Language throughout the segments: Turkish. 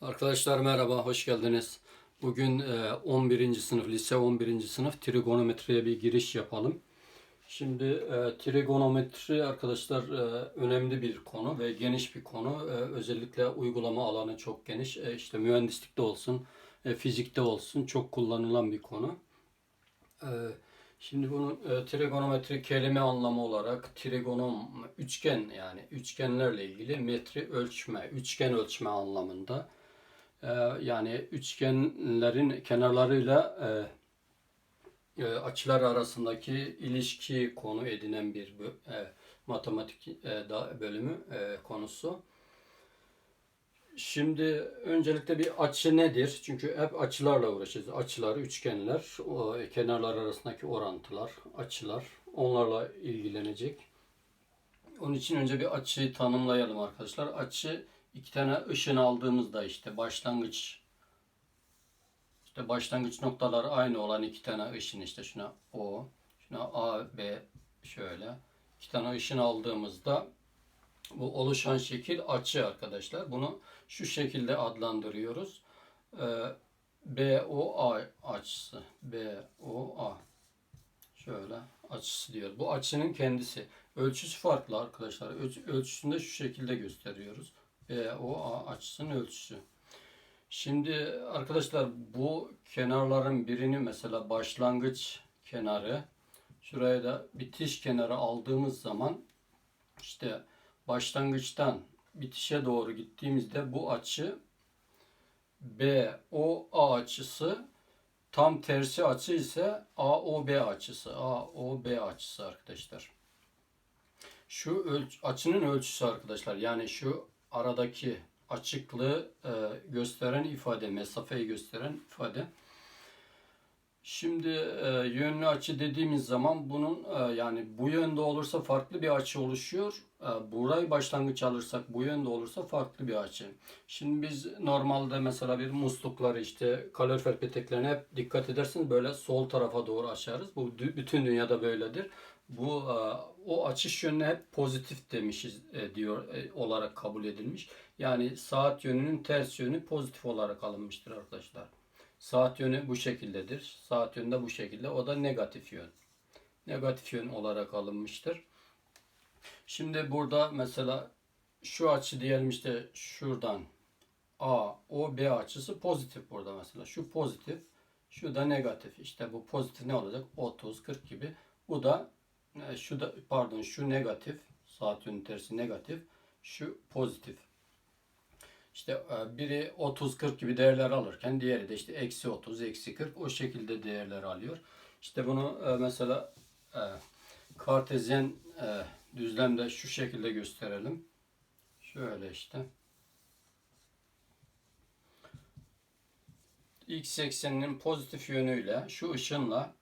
Arkadaşlar merhaba, hoş geldiniz. Bugün e, 11. sınıf, lise 11. sınıf trigonometriye bir giriş yapalım. Şimdi e, trigonometri arkadaşlar e, önemli bir konu ve geniş bir konu. E, özellikle uygulama alanı çok geniş. E, işte mühendislikte olsun, e, fizikte olsun çok kullanılan bir konu. E, Şimdi bunun e, trigonometri kelime anlamı olarak trigonom üçgen yani üçgenlerle ilgili metri ölçme, üçgen ölçme anlamında. E, yani üçgenlerin kenarlarıyla e, e, açılar arasındaki ilişki konu edinen bir e, matematik e, da bölümü konusu. Şimdi öncelikle bir açı nedir? Çünkü hep açılarla uğraşacağız. Açılar, üçgenler, kenarlar arasındaki orantılar, açılar onlarla ilgilenecek. Onun için önce bir açıyı tanımlayalım arkadaşlar. Açı iki tane ışın aldığımızda işte başlangıç işte başlangıç noktaları aynı olan iki tane ışın işte şuna O, şuna A, B şöyle. iki tane ışın aldığımızda bu oluşan şekil açı arkadaşlar. Bunu şu şekilde adlandırıyoruz. Ee, BOA açısı. BOA. Şöyle açısı diyor. Bu açının kendisi. Ölçüsü farklı arkadaşlar. Ölç- ölçüsünü de şu şekilde gösteriyoruz. BOA açısının ölçüsü. Şimdi arkadaşlar bu kenarların birini mesela başlangıç kenarı şuraya da bitiş kenarı aldığımız zaman işte başlangıçtan bitişe doğru gittiğimizde bu açı BOA açısı tam tersi açı ise AOB açısı. AOB açısı arkadaşlar. Şu ölç açının ölçüsü arkadaşlar. Yani şu aradaki açıklığı e, gösteren ifade, mesafeyi gösteren ifade. Şimdi e, yönlü açı dediğimiz zaman bunun e, yani bu yönde olursa farklı bir açı oluşuyor. E, burayı başlangıç alırsak bu yönde olursa farklı bir açı. Şimdi biz normalde mesela bir muslukları işte kalorifer peteklerine hep dikkat ederseniz böyle sol tarafa doğru açarız. Bu bütün dünyada böyledir. Bu e, o açış yönüne hep pozitif demişiz e, diyor e, olarak kabul edilmiş. Yani saat yönünün ters yönü pozitif olarak alınmıştır arkadaşlar. Saat yönü bu şekildedir. Saat yönü de bu şekilde. O da negatif yön. Negatif yön olarak alınmıştır. Şimdi burada mesela şu açı diyelim işte şuradan A, O, B açısı pozitif burada mesela. Şu pozitif, şu da negatif. İşte bu pozitif ne olacak? 30, 40 gibi. Bu da şu da pardon şu negatif. Saat yönü tersi negatif. Şu pozitif. İşte e, biri 30-40 gibi değerler alırken diğeri de işte eksi 30, eksi 40 o şekilde değerler alıyor. İşte bunu e, mesela e, kartezyen e, düzlemde şu şekilde gösterelim. Şöyle işte. X ekseninin pozitif yönüyle şu ışınla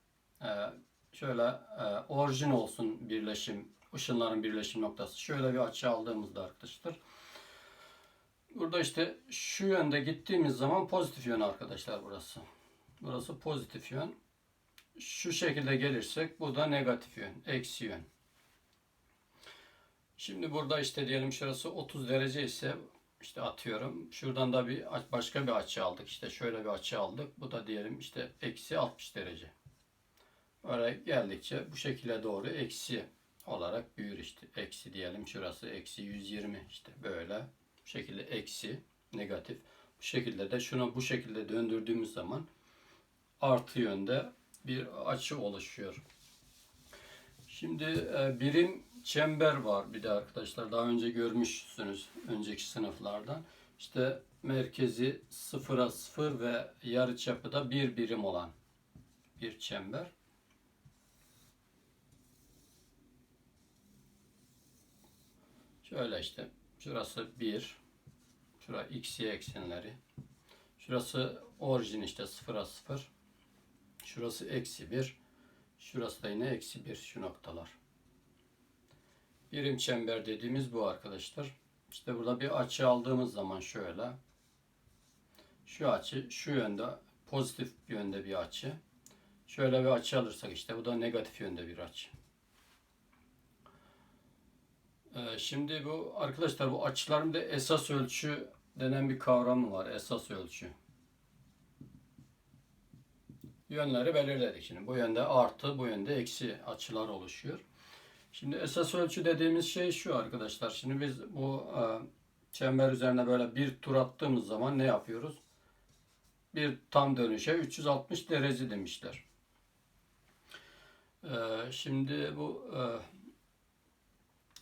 e, şöyle e, orijin olsun birleşim, ışınların birleşim noktası. Şöyle bir açı aldığımızda arkadaşlar. Burada işte şu yönde gittiğimiz zaman pozitif yön arkadaşlar burası. Burası pozitif yön. Şu şekilde gelirsek bu da negatif yön, eksi yön. Şimdi burada işte diyelim şurası 30 derece ise işte atıyorum. Şuradan da bir başka bir açı aldık. İşte şöyle bir açı aldık. Bu da diyelim işte eksi 60 derece. Oraya geldikçe bu şekilde doğru eksi olarak büyür işte. Eksi diyelim şurası eksi 120 işte böyle. Bu şekilde eksi negatif. Bu şekilde de şunu bu şekilde döndürdüğümüz zaman artı yönde bir açı oluşuyor. Şimdi e, birim çember var bir de arkadaşlar. Daha önce görmüşsünüz önceki sınıflardan. İşte merkezi sıfıra sıfır ve yarıçapı da bir birim olan bir çember. Şöyle işte şurası 1. Şura x y eksenleri. Şurası orijin işte sıfıra sıfır. Şurası eksi 1. Şurası da yine eksi 1 şu noktalar. Birim çember dediğimiz bu arkadaşlar. İşte burada bir açı aldığımız zaman şöyle. Şu açı şu yönde pozitif yönde bir açı. Şöyle bir açı alırsak işte bu da negatif yönde bir açı. Ee, Şimdi bu arkadaşlar bu açıların da esas ölçü denen bir kavramı var. Esas ölçü. Yönleri belirledik şimdi. Bu yönde artı, bu yönde eksi açılar oluşuyor. Şimdi esas ölçü dediğimiz şey şu arkadaşlar. Şimdi biz bu e, çember üzerine böyle bir tur attığımız zaman ne yapıyoruz? Bir tam dönüşe 360 derece demişler. E, şimdi bu e,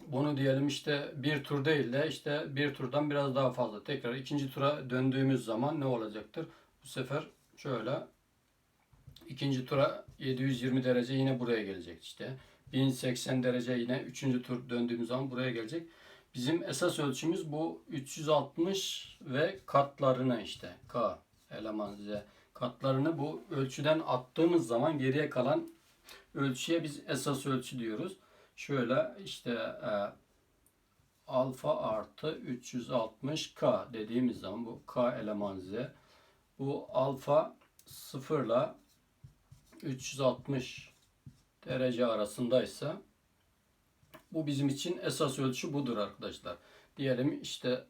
bunu diyelim işte bir tur değil de işte bir turdan biraz daha fazla. Tekrar ikinci tura döndüğümüz zaman ne olacaktır? Bu sefer şöyle ikinci tura 720 derece yine buraya gelecek işte. 1080 derece yine üçüncü tur döndüğümüz zaman buraya gelecek. Bizim esas ölçümüz bu 360 ve katlarını işte K eleman Z katlarını bu ölçüden attığımız zaman geriye kalan ölçüye biz esas ölçü diyoruz. Şöyle işte e, alfa artı 360K dediğimiz zaman bu K eleman Z bu alfa sıfırla 360 derece arasındaysa bu bizim için esas ölçü budur arkadaşlar. Diyelim işte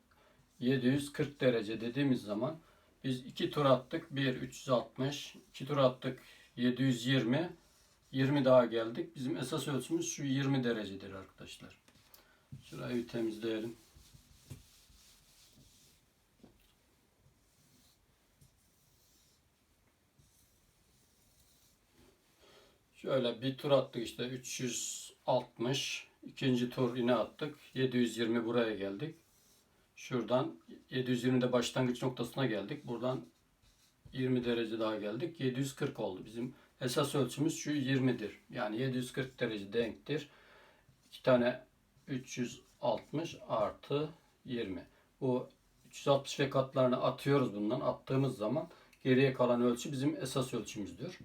740 derece dediğimiz zaman biz iki tur attık. 1 360, iki tur attık 720, 20 daha geldik. Bizim esas ölçümüz şu 20 derecedir arkadaşlar. Şurayı bir temizleyelim. Şöyle bir tur attık işte 360. ikinci tur yine attık. 720 buraya geldik. Şuradan 720'de başlangıç noktasına geldik. Buradan 20 derece daha geldik. 740 oldu. Bizim esas ölçümüz şu 20'dir. Yani 740 derece denktir. İki tane 360 artı 20. Bu 360 ve katlarını atıyoruz bundan. Attığımız zaman geriye kalan ölçü bizim esas ölçümüzdür.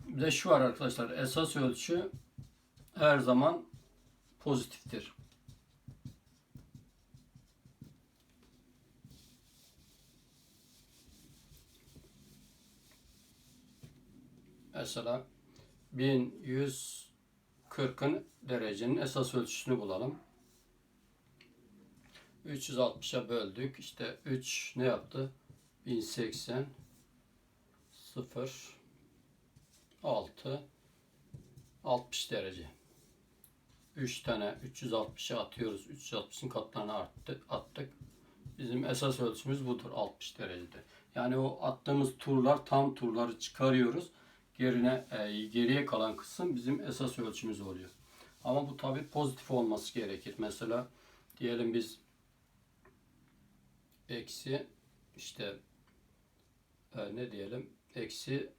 Bir de şu var arkadaşlar. Esas ölçü her zaman pozitiftir. Mesela 1140'ın derecenin esas ölçüsünü bulalım. 360'a böldük. İşte 3 ne yaptı? 1080 0 6 60 derece. 3 tane 360'a atıyoruz. 360'ın katlarını arttı, attık. Bizim esas ölçümüz budur 60 derecede. Yani o attığımız turlar tam turları çıkarıyoruz. Gerine e, geriye kalan kısım bizim esas ölçümüz oluyor. Ama bu tabi pozitif olması gerekir. Mesela diyelim biz eksi işte e, ne diyelim eksi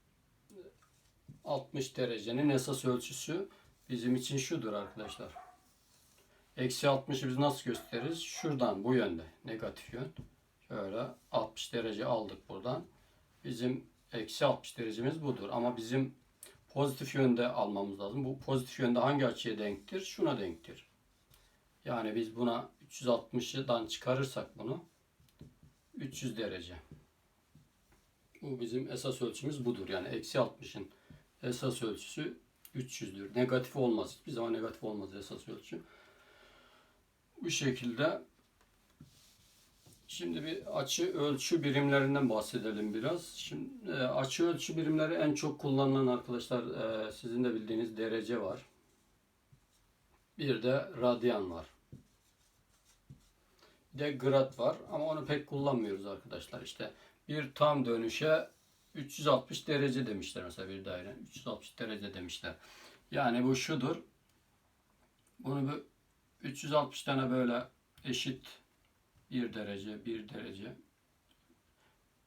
60 derecenin esas ölçüsü bizim için şudur arkadaşlar. Eksi 60'ı biz nasıl gösteririz? Şuradan bu yönde. Negatif yön. Şöyle 60 derece aldık buradan. Bizim eksi 60 derecemiz budur. Ama bizim pozitif yönde almamız lazım. Bu pozitif yönde hangi açıya denktir? Şuna denktir. Yani biz buna 360'dan çıkarırsak bunu 300 derece. Bu bizim esas ölçümüz budur. Yani eksi 60'ın esas ölçüsü 300'dür. Negatif olmaz. Hiçbir zaman negatif olmaz esas ölçü. Bu şekilde Şimdi bir açı ölçü birimlerinden bahsedelim biraz. Şimdi e, açı ölçü birimleri en çok kullanılan arkadaşlar e, sizin de bildiğiniz derece var. Bir de radyan var. Bir de grad var ama onu pek kullanmıyoruz arkadaşlar. İşte bir tam dönüşe 360 derece demişler mesela bir daire. 360 derece demişler. Yani bu şudur. Bunu bir 360 tane böyle eşit bir derece, bir derece.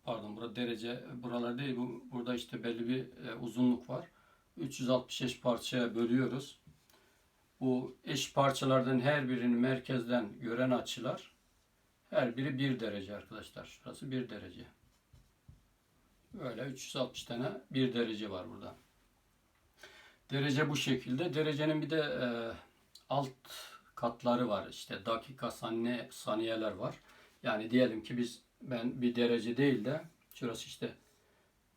Pardon burada derece buralar değil. Bu, burada işte belli bir e, uzunluk var. 360 eş parçaya bölüyoruz. Bu eş parçalardan her birini merkezden gören açılar her biri bir derece arkadaşlar. Şurası bir derece. Böyle 360 tane bir derece var burada. Derece bu şekilde. Derecenin bir de e, alt katları var. İşte dakika, saniye, saniyeler var. Yani diyelim ki biz ben bir derece değil de şurası işte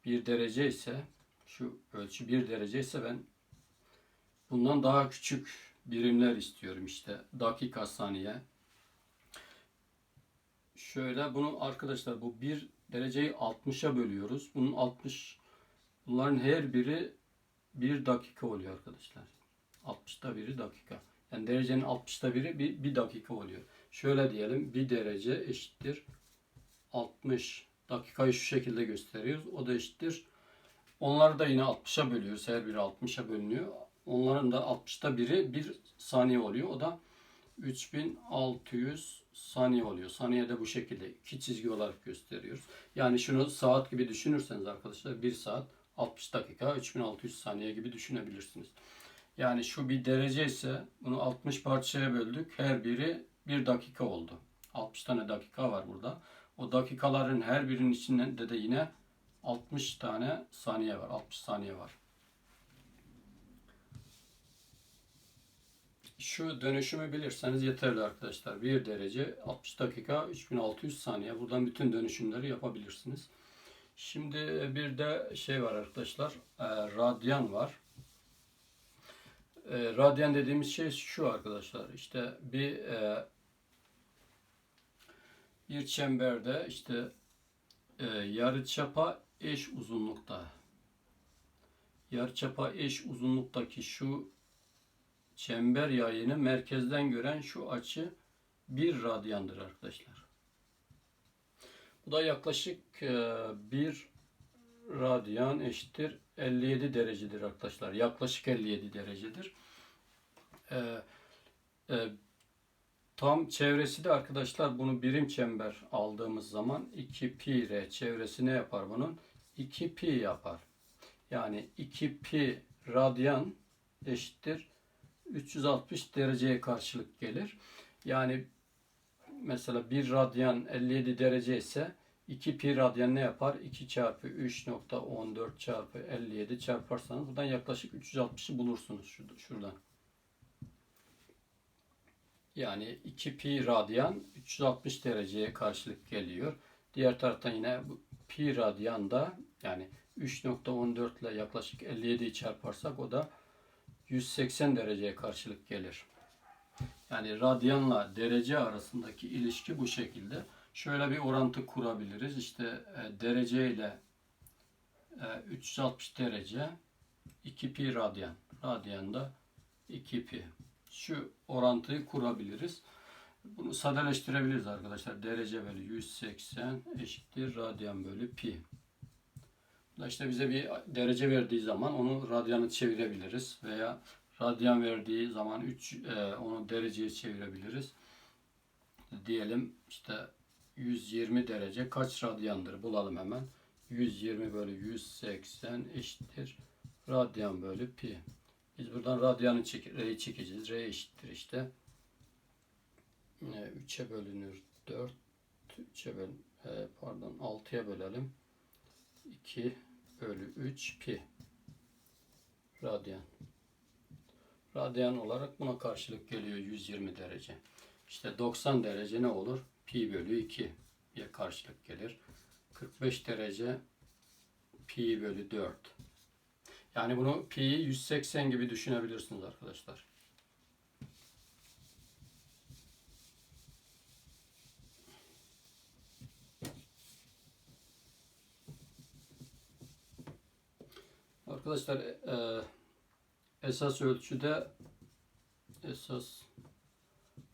bir derece ise şu ölçü bir derece ise ben bundan daha küçük birimler istiyorum işte dakika saniye şöyle bunu arkadaşlar bu bir dereceyi 60'a bölüyoruz. Bunun 60 bunların her biri bir dakika oluyor arkadaşlar. 60'ta biri dakika. Yani derecenin 60'ta biri bir, bir dakika oluyor. Şöyle diyelim bir derece eşittir 60 dakikayı şu şekilde gösteriyoruz. O da eşittir. Onları da yine 60'a bölüyoruz. Her biri 60'a bölünüyor. Onların da 60'ta biri bir saniye oluyor. O da 3600 saniye oluyor. Saniye de bu şekilde iki çizgi olarak gösteriyoruz. Yani şunu saat gibi düşünürseniz arkadaşlar 1 saat 60 dakika 3600 saniye gibi düşünebilirsiniz. Yani şu bir derece ise bunu 60 parçaya böldük. Her biri 1 dakika oldu. 60 tane dakika var burada. O dakikaların her birinin içinde de yine 60 tane saniye var. 60 saniye var. Şu dönüşümü bilirseniz yeterli arkadaşlar. 1 derece 60 dakika 3600 saniye. Buradan bütün dönüşümleri yapabilirsiniz. Şimdi bir de şey var arkadaşlar. e, Radyan var. E, Radyan dediğimiz şey şu arkadaşlar. İşte bir e, bir çemberde işte e, yarıçapa eş uzunlukta yarıçapa eş uzunluktaki şu çember yayını merkezden gören şu açı bir radyandır arkadaşlar. Bu da yaklaşık e, bir radyan eşittir 57 derecedir arkadaşlar. Yaklaşık 57 derecedir. E, e, tam çevresi de arkadaşlar bunu birim çember aldığımız zaman 2 pi r çevresi ne yapar bunun? 2 pi yapar. Yani 2 pi radyan eşittir 360 dereceye karşılık gelir. Yani mesela 1 radyan 57 derece ise 2 pi radyan ne yapar? 2 çarpı 3.14 çarpı 57 çarparsanız buradan yaklaşık 360'ı bulursunuz şurada, şuradan. Yani 2 pi radyan 360 dereceye karşılık geliyor. Diğer taraftan yine pi radyan da yani 3.14 ile yaklaşık 57'yi çarparsak o da 180 dereceye karşılık gelir. Yani radyanla derece arasındaki ilişki bu şekilde. Şöyle bir orantı kurabiliriz. İşte e, derece ile e, 360 derece 2 pi radyan. Radyanda 2 pi. Şu orantıyı kurabiliriz. Bunu sadeleştirebiliriz arkadaşlar. Derece bölü 180 eşittir radyan bölü pi. Da işte bize bir derece verdiği zaman onu radyanı çevirebiliriz veya radyan verdiği zaman 3 e, onu dereceye çevirebiliriz. Diyelim işte 120 derece kaç radyandır bulalım hemen. 120 bölü 180 eşittir radyan bölü pi. Biz buradan radyanı çek, R'yi çekeceğiz. R eşittir işte 3'e bölünür 4 3'e böl pardon 6'ya bölelim 2 bölü 3 pi radyan. Radyan olarak buna karşılık geliyor 120 derece. İşte 90 derece ne olur? Pi bölü 2 diye karşılık gelir. 45 derece pi bölü 4. Yani bunu pi'yi 180 gibi düşünebilirsiniz arkadaşlar. Arkadaşlar e, esas ölçüde esas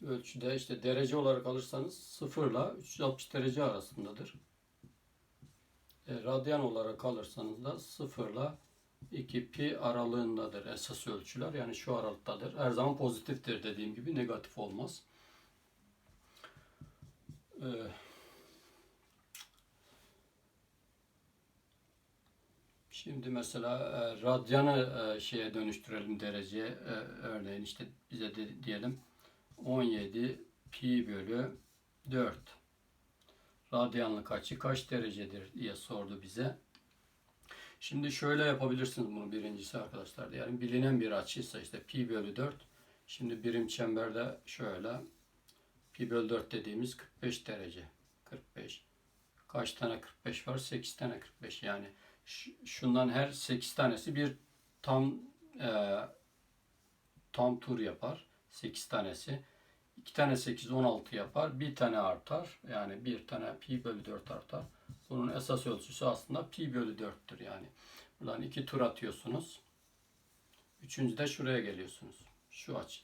ölçüde işte derece olarak alırsanız 0 ile 360 derece arasındadır. E, radyan olarak alırsanız da 0 ile 2 pi aralığındadır esas ölçüler. Yani şu aralıktadır. Her zaman pozitiftir dediğim gibi negatif olmaz. Ee, Şimdi mesela e, radyanı e, şeye dönüştürelim dereceye. E, örneğin işte bize de, diyelim 17 pi bölü 4. Radyanlık açı kaç derecedir diye sordu bize. Şimdi şöyle yapabilirsiniz bunu birincisi arkadaşlar. Yani bilinen bir açıysa işte pi bölü 4. Şimdi birim çemberde şöyle pi bölü 4 dediğimiz 45 derece. 45. Kaç tane 45 var? 8 tane 45 yani şundan her 8 tanesi bir tam e, tam tur yapar. 8 tanesi. 2 tane 8 16 yapar. Bir tane artar. Yani bir tane pi bölü 4 artar. Bunun esas ölçüsü aslında pi bölü 4'tür yani. Buradan iki tur atıyorsunuz. Üçüncü de şuraya geliyorsunuz. Şu açı.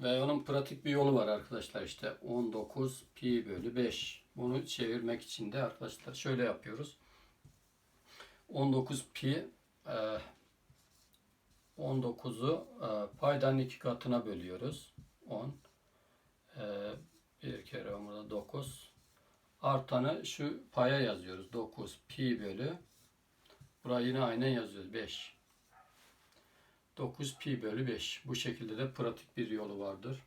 Ve onun pratik bir yolu var arkadaşlar işte 19 pi bölü 5. Bunu çevirmek için de arkadaşlar şöyle yapıyoruz. 19 pi e, 19'u e, paydanın iki katına bölüyoruz. 10 e, bir kere burada 9 artanı şu paya yazıyoruz. 9 pi bölü burayı yine aynen yazıyoruz. 5 9 pi bölü 5. Bu şekilde de pratik bir yolu vardır.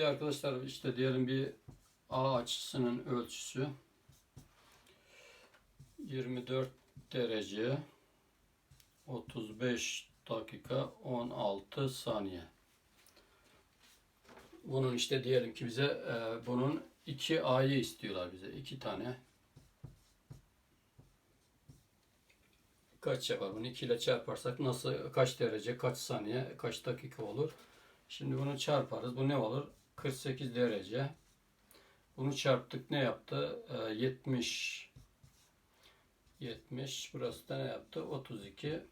De arkadaşlar işte diyelim bir A açısının ölçüsü 24 derece 35 dakika 16 saniye. Bunun işte diyelim ki bize e, bunun 2 A'yı istiyorlar bize. 2 tane. Kaç yapar? Bunu 2 ile çarparsak nasıl kaç derece, kaç saniye, kaç dakika olur? Şimdi bunu çarparız. Bu ne olur? 48 derece. Bunu çarptık ne yaptı? E, 70 70 burası da ne yaptı? 32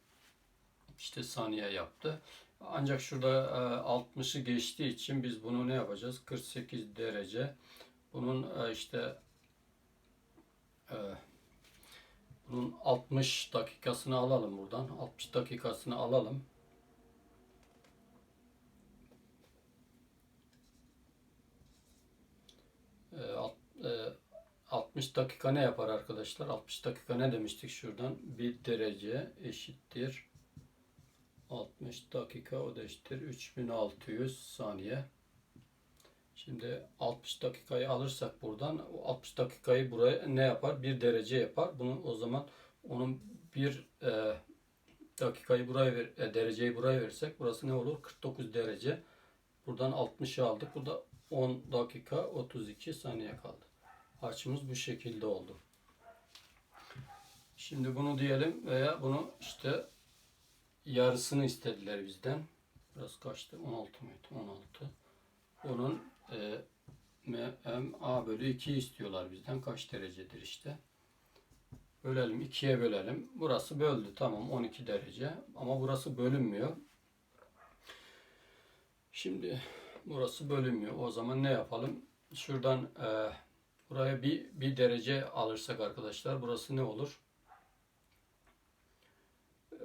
işte saniye yaptı. Ancak şurada 60'ı geçtiği için biz bunu ne yapacağız? 48 derece. Bunun e, işte e, bunun 60 dakikasını alalım buradan. 60 dakikasını alalım. 60 dakika ne yapar arkadaşlar? 60 dakika ne demiştik şuradan? 1 derece eşittir 60 dakika o da eşittir 3600 saniye. Şimdi 60 dakikayı alırsak buradan 60 dakikayı buraya ne yapar? 1 derece yapar. Bunu o zaman onun bir e, dakikayı buraya ver, e, dereceyi buraya verirsek burası ne olur? 49 derece. Buradan 60'ı aldık. Burada 10 dakika 32 saniye kaldı. Açımız bu şekilde oldu. Şimdi bunu diyelim veya bunu işte yarısını istediler bizden. Biraz kaçtı? 16 mıydı? 16. Onun e, m, m a bölü 2 istiyorlar bizden. Kaç derecedir işte. Bölelim. 2'ye bölelim. Burası böldü. Tamam 12 derece. Ama burası bölünmüyor. Şimdi burası bölünmüyor. O zaman ne yapalım? Şuradan e, buraya bir, bir derece alırsak arkadaşlar burası ne olur?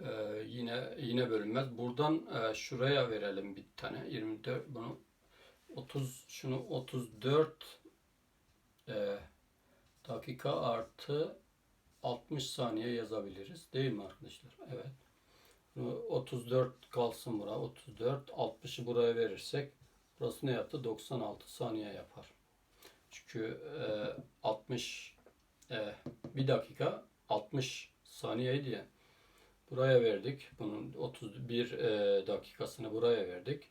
Ee, yine yine bölünmez. Buradan e, şuraya verelim bir tane. 24 bunu 30 şunu 34 e, dakika artı 60 saniye yazabiliriz. Değil mi arkadaşlar? Evet. Bunu 34 kalsın bura. 34 60'ı buraya verirsek burası ne yaptı? 96 saniye yapar. Çünkü e, 60 e, bir dakika 60 saniyeydi ya. Buraya verdik. Bunun 31 e, dakikasını buraya verdik.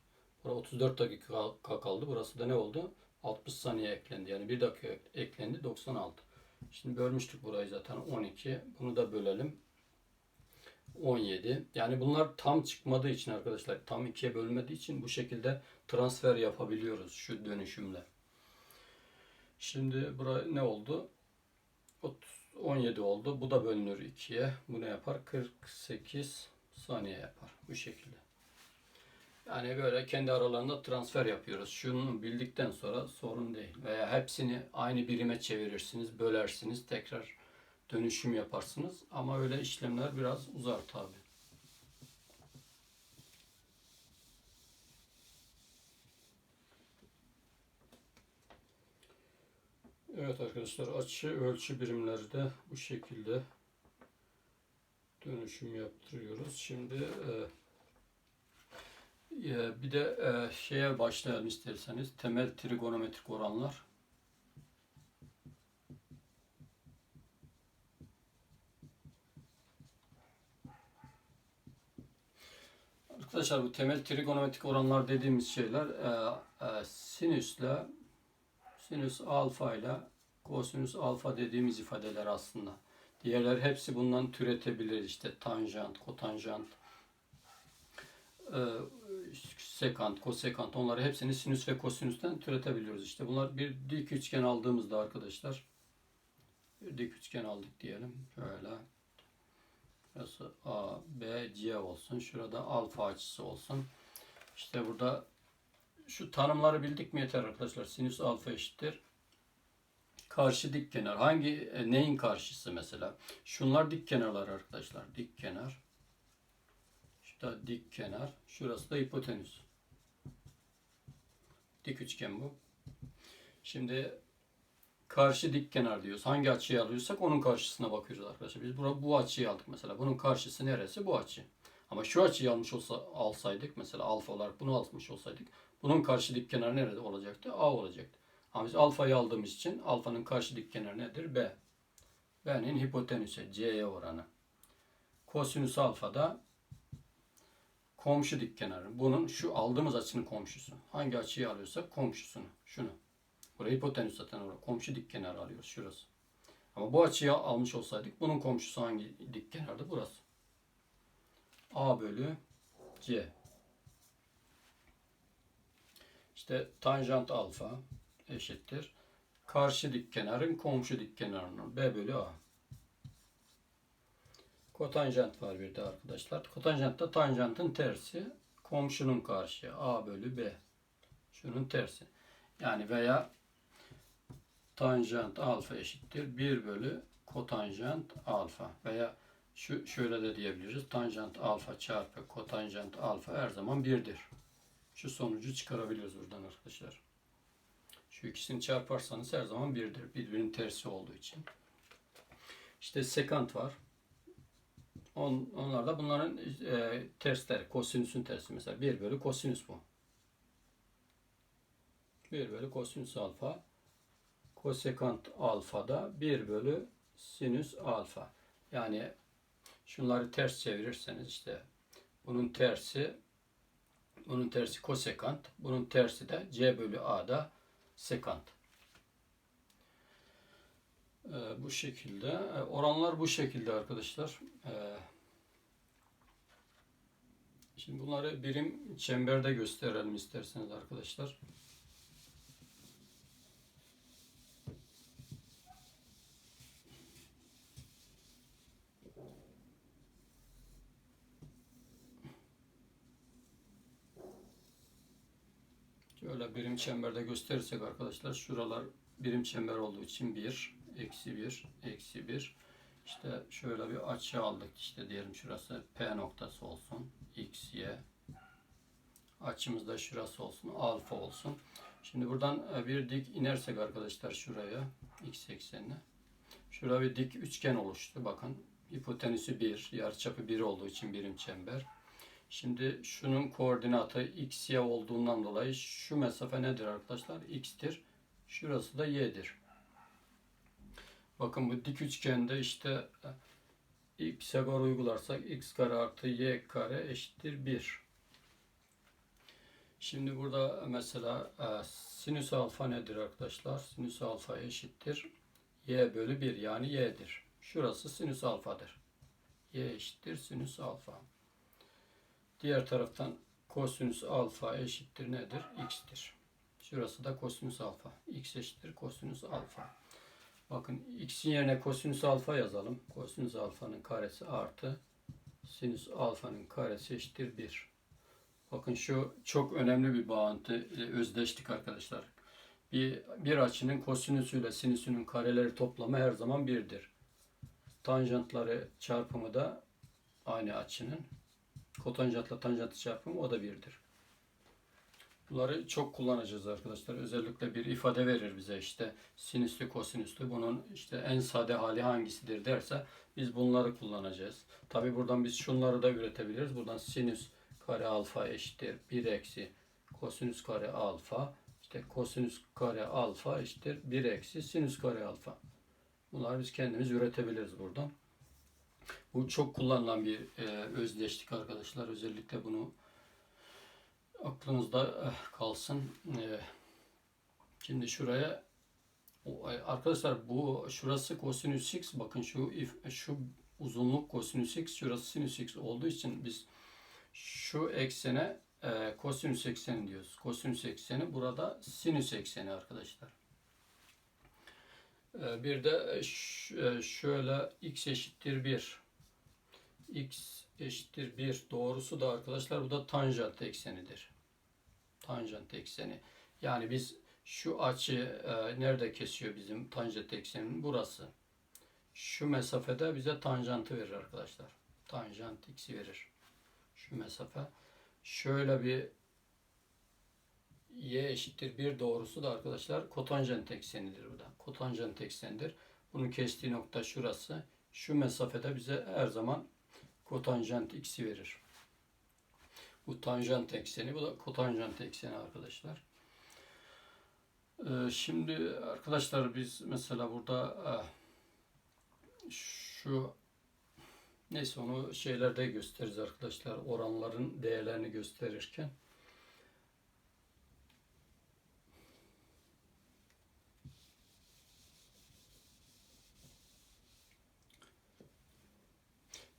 Buraya 34 dakika kaldı. Burası da ne oldu? 60 saniye eklendi. Yani 1 dakika eklendi. 96. Şimdi bölmüştük burayı zaten 12. Bunu da bölelim. 17. Yani bunlar tam çıkmadığı için arkadaşlar tam ikiye bölmediği için bu şekilde transfer yapabiliyoruz şu dönüşümle. Şimdi buraya ne oldu? 30 17 oldu. Bu da bölünür 2'ye. Bu ne yapar? 48 saniye yapar. Bu şekilde. Yani böyle kendi aralarında transfer yapıyoruz. Şunu bildikten sonra sorun değil. Veya hepsini aynı birime çevirirsiniz, bölersiniz, tekrar dönüşüm yaparsınız. Ama öyle işlemler biraz uzar tabi. Evet arkadaşlar açı ölçü birimleri de bu şekilde dönüşüm yaptırıyoruz. Şimdi e, e, bir de e, şeye başlayalım isterseniz temel trigonometrik oranlar. Arkadaşlar bu temel trigonometrik oranlar dediğimiz şeyler e, e, sinüsle sinüs alfa ile kosinüs alfa dediğimiz ifadeler aslında. Diğerler hepsi bundan türetebilir işte tanjant, kotanjant, e, sekant, kosekant onları hepsini sinüs ve kosinüsten türetebiliyoruz. İşte bunlar bir dik üçgen aldığımızda arkadaşlar dik üçgen aldık diyelim. Şöyle Şurası A, B, C olsun. Şurada alfa açısı olsun. İşte burada şu tanımları bildik mi yeter arkadaşlar. Sinüs alfa eşittir. Karşı dik kenar. Hangi e, neyin karşısı mesela? Şunlar dik kenarlar arkadaşlar. Dik kenar. Şurada dik kenar. Şurası da hipotenüs. Dik üçgen bu. Şimdi karşı dik kenar diyoruz. Hangi açıyı alıyorsak onun karşısına bakıyoruz arkadaşlar. Biz burada bu açıyı aldık mesela. Bunun karşısı neresi? Bu açı. Ama şu açıyı almış olsa alsaydık mesela alfa olarak bunu almış olsaydık bunun karşı dik kenarı nerede olacaktı? A olacaktı. Ama biz alfayı aldığımız için alfanın karşı dik kenarı nedir? B. B'nin hipotenüse C'ye oranı. Kosinüs alfa da komşu dik kenarı. Bunun şu aldığımız açının komşusu. Hangi açıyı alıyorsak komşusunu. Şunu. Burayı hipotenüs zaten orada. Komşu dik kenarı alıyoruz. Şurası. Ama bu açıyı almış olsaydık bunun komşusu hangi dik kenardı? Burası. A bölü C. İşte tanjant alfa eşittir. Karşı dik kenarın komşu dik kenarının B bölü A. Kotanjant var bir de arkadaşlar. Kotanjant da tanjantın tersi. Komşunun karşı A bölü B. Şunun tersi. Yani veya tanjant alfa eşittir 1 bölü kotanjant alfa veya şu şöyle de diyebiliriz. Tanjant alfa çarpı kotanjant alfa her zaman 1'dir. Şu sonucu çıkarabiliriz buradan arkadaşlar. Şu ikisini çarparsanız her zaman 1'dir. Birbirinin tersi olduğu için. İşte sekant var. On, onlar da bunların e, tersleri. Kosinüsün tersi mesela. 1 bölü kosinüs bu. 1 bölü kosinüs alfa kosekant alfa da 1 bölü sinüs alfa. Yani şunları ters çevirirseniz işte bunun tersi bunun tersi kosekant, bunun tersi de c bölü a'da sekant. Ee, bu şekilde. Ee, oranlar bu şekilde arkadaşlar. Ee, şimdi bunları birim çemberde gösterelim isterseniz arkadaşlar. Şöyle birim çemberde gösterirsek arkadaşlar şuralar birim çember olduğu için 1, eksi 1, eksi 1. İşte şöyle bir açı aldık. İşte diyelim şurası P noktası olsun. X, Y. Açımız da şurası olsun. Alfa olsun. Şimdi buradan e, bir dik inersek arkadaşlar şuraya. X eksenine. Şurada bir dik üçgen oluştu. Bakın hipotenüsü 1. Yarıçapı 1 olduğu için birim çember. Şimdi şunun koordinatı x, y olduğundan dolayı şu mesafe nedir arkadaşlar? x'tir. Şurası da y'dir. Bakın bu dik üçgende işte x'e göre uygularsak x kare artı y kare eşittir 1. Şimdi burada mesela e, sinüs alfa nedir arkadaşlar? Sinüs alfa eşittir y bölü 1 yani y'dir. Şurası sinüs alfadır. y eşittir sinüs alfa. Diğer taraftan kosinüs alfa eşittir nedir? X'tir. Şurası da kosinüs alfa. X eşittir kosinüs alfa. Bakın x'in yerine kosinüs alfa yazalım. Kosinüs alfanın karesi artı sinüs alfanın karesi eşittir 1. Bakın şu çok önemli bir bağıntı. E, özdeştik arkadaşlar. Bir, bir açının kosinüsüyle sinüsünün kareleri toplamı her zaman 1'dir. Tanjantları çarpımı da aynı açının Kotanjantla tanjantı çarpımı o da birdir. Bunları çok kullanacağız arkadaşlar. Özellikle bir ifade verir bize işte sinüslü kosinüslü bunun işte en sade hali hangisidir derse biz bunları kullanacağız. Tabi buradan biz şunları da üretebiliriz. Buradan sinüs kare alfa eşittir 1 eksi kosinüs kare alfa işte kosinüs kare alfa eşittir 1 eksi sinüs kare alfa. Bunları biz kendimiz üretebiliriz buradan. Bu çok kullanılan bir e, özdeşlik arkadaşlar. Özellikle bunu aklınızda eh, kalsın. Ee, Şimdi şuraya arkadaşlar bu şurası kosinüs x bakın şu if- şu uzunluk kosinüs x şurası sinüs x olduğu için biz şu eksene e, kosinüs ekseni diyoruz. Kosinüs ekseni burada sinüs ekseni arkadaşlar. E, bir de ş- e, şöyle x eşittir 1. x eşittir 1 doğrusu da arkadaşlar bu da tanjant eksenidir. Tanjant ekseni. Yani biz şu açı e, nerede kesiyor bizim tanjant ekseninin? Burası. Şu mesafede bize tanjantı verir arkadaşlar. Tanjant x'i verir. Şu mesafe. Şöyle bir y eşittir 1 doğrusu da arkadaşlar kotanjant eksenidir bu da. Kotanjant eksenidir. Bunun kestiği nokta şurası. Şu mesafede bize her zaman kotanjant x'i verir. Bu tanjant ekseni, bu da kotanjant ekseni arkadaşlar. Ee, şimdi arkadaşlar biz mesela burada eh, şu neyse onu şeylerde gösteririz arkadaşlar. Oranların değerlerini gösterirken.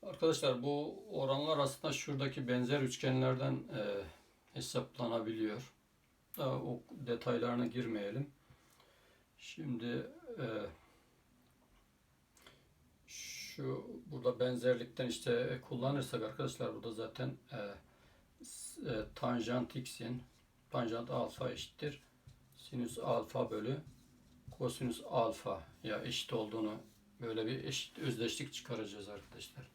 Arkadaşlar bu oranlar aslında şuradaki benzer üçgenlerden e, hesaplanabiliyor. Daha o detaylarına girmeyelim. Şimdi e, şu burada benzerlikten işte kullanırsak arkadaşlar burada zaten e, e, tanjant x'in tanjant alfa eşittir sinüs alfa bölü kosinüs alfa ya eşit olduğunu böyle bir eşit özdeşlik çıkaracağız arkadaşlar.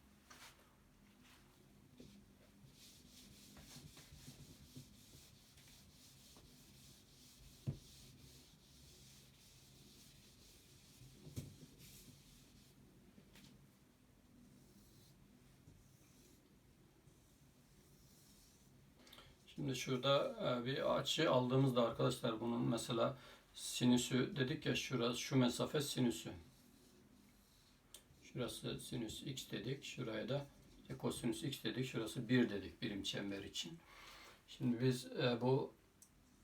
Şimdi şurada e, bir açı aldığımızda arkadaşlar bunun mesela sinüsü dedik ya şurası şu mesafe sinüsü. Şurası sinüs x dedik. Şuraya da kosinüs x dedik. Şurası 1 dedik birim çember için. Şimdi biz e, bu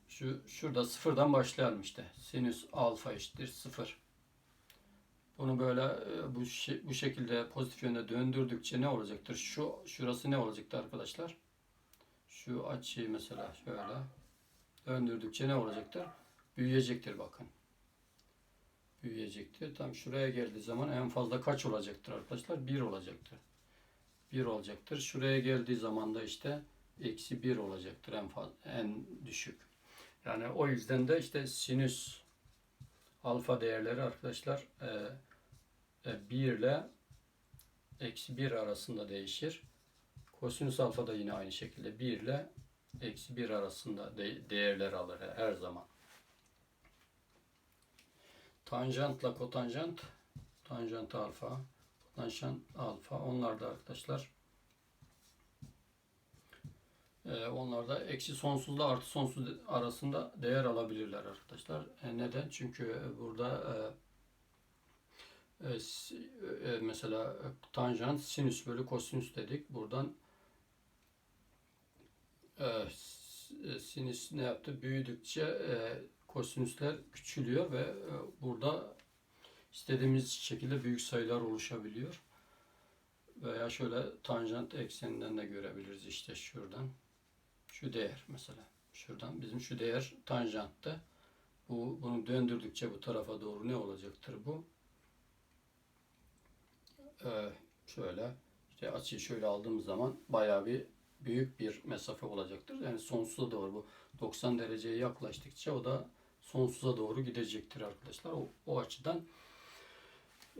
şu şurada sıfırdan başlayalım işte. Sinüs alfa eşittir sıfır. Bunu böyle e, bu bu şekilde pozitif yönde döndürdükçe ne olacaktır? Şu şurası ne olacaktır arkadaşlar? Şu açıyı mesela şöyle döndürdükçe ne olacaktır? Büyüyecektir bakın. Büyüyecektir. Tam şuraya geldiği zaman en fazla kaç olacaktır arkadaşlar? 1 olacaktır. 1 olacaktır. Şuraya geldiği zaman da işte eksi 1 olacaktır en fazla, en düşük. Yani o yüzden de işte sinüs alfa değerleri arkadaşlar e, 1 ile eksi 1 arasında değişir. Kosinüs alfa da yine aynı şekilde 1 ile eksi 1 arasında de- değerler alır her zaman. Tanjantla kotanjant, tanjant alfa, kotanjant alfa onlar da arkadaşlar e, onlar da eksi sonsuzla artı sonsuz arasında değer alabilirler arkadaşlar. E, neden? Çünkü burada e, e, e, mesela tanjant sinüs bölü kosinüs dedik. Buradan e, s- sinüs ne yaptı? Büyüdükçe e, kosinüsler küçülüyor ve e, burada istediğimiz şekilde büyük sayılar oluşabiliyor. Veya şöyle tanjant ekseninden de görebiliriz işte şuradan. Şu değer mesela. Şuradan bizim şu değer tanjanttı. Bu bunu döndürdükçe bu tarafa doğru ne olacaktır bu? Ee, şöyle işte açıyı şöyle aldığımız zaman bayağı bir büyük bir mesafe olacaktır. Yani sonsuza doğru bu 90 dereceye yaklaştıkça o da sonsuza doğru gidecektir arkadaşlar. O, o açıdan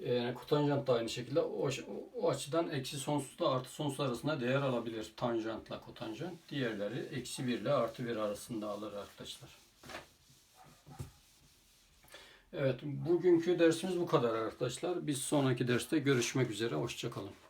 yani kotanjant da aynı şekilde o, o açıdan eksi sonsuzla artı sonsuz arasında değer alabilir tanjantla kotanjant. Diğerleri eksi 1 ile artı 1 arasında alır arkadaşlar. Evet bugünkü dersimiz bu kadar arkadaşlar. Biz sonraki derste görüşmek üzere. Hoşçakalın.